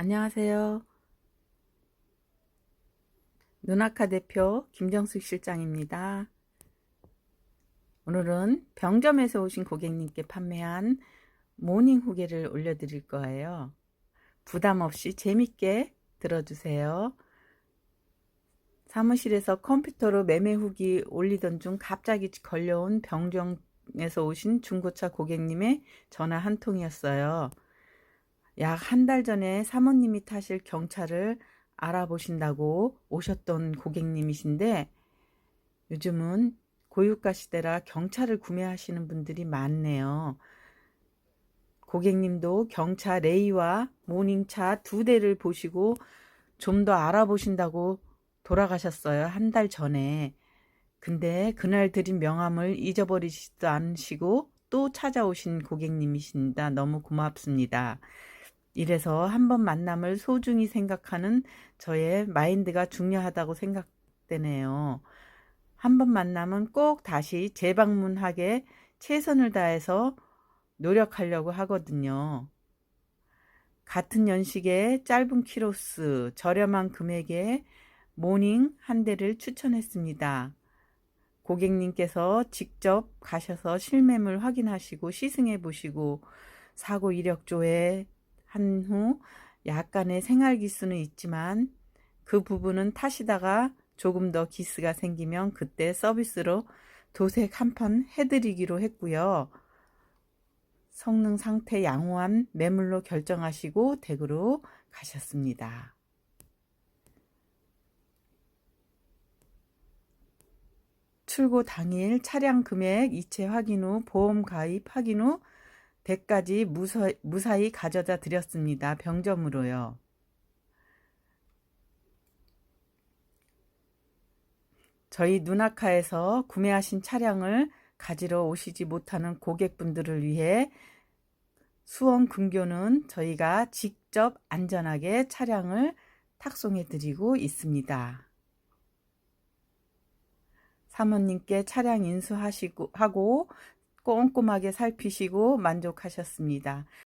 안녕하세요. 눈아카 대표 김정숙 실장입니다. 오늘은 병점에서 오신 고객님께 판매한 모닝 후기를 올려드릴 거예요. 부담 없이 재밌게 들어주세요. 사무실에서 컴퓨터로 매매 후기 올리던 중 갑자기 걸려온 병정에서 오신 중고차 고객님의 전화 한 통이었어요. 약 한 달 전에 사모님이 타실 경차를 알아보신다고 오셨던 고객님이신데 요즘은 고유가 시대라 경차를 구매하시는 분들이 많네요. 고객님도 경차 레이와 모닝차 두 대를 보시고 좀 더 알아보신다고 돌아가셨어요. 한 달 전에. 근데 그날 드린 명함을 잊어버리지도 않으시고 또 찾아오신 고객님이십니다. 너무 고맙습니다. 이래서 한 번 만남을 소중히 생각하는 저의 마인드가 중요하다고 생각되네요. 한 번 만나면 꼭 다시 재방문하게 최선을 다해서 노력하려고 하거든요. 같은 연식에 짧은 키로수, 저렴한 금액에 모닝 한 대를 추천했습니다. 고객님께서 직접 가셔서 실매물 확인하시고 시승해 보시고 사고 이력조에 한 후 약간의 생활 기수는 있지만 그 부분은 타시다가 조금 더 기스가 생기면 그때 서비스로 도색 한 판 해드리기로 했고요. 성능 상태 양호한 매물로 결정하시고 댁으로 가셨습니다. 출고 당일 차량 금액 이체 확인 후 보험 가입 확인 후 댁까지 무사, 무사히 가져다 드렸습니다. 병점으로요. 저희 누나카에서 구매하신 차량을 가지러 오시지 못하는 고객분들을 위해 수원 근교는 저희가 직접 안전하게 차량을 탁송해 드리고 있습니다. 사모님께 차량 인수하시고 하고 꼼꼼하게 살피시고 만족하셨습니다.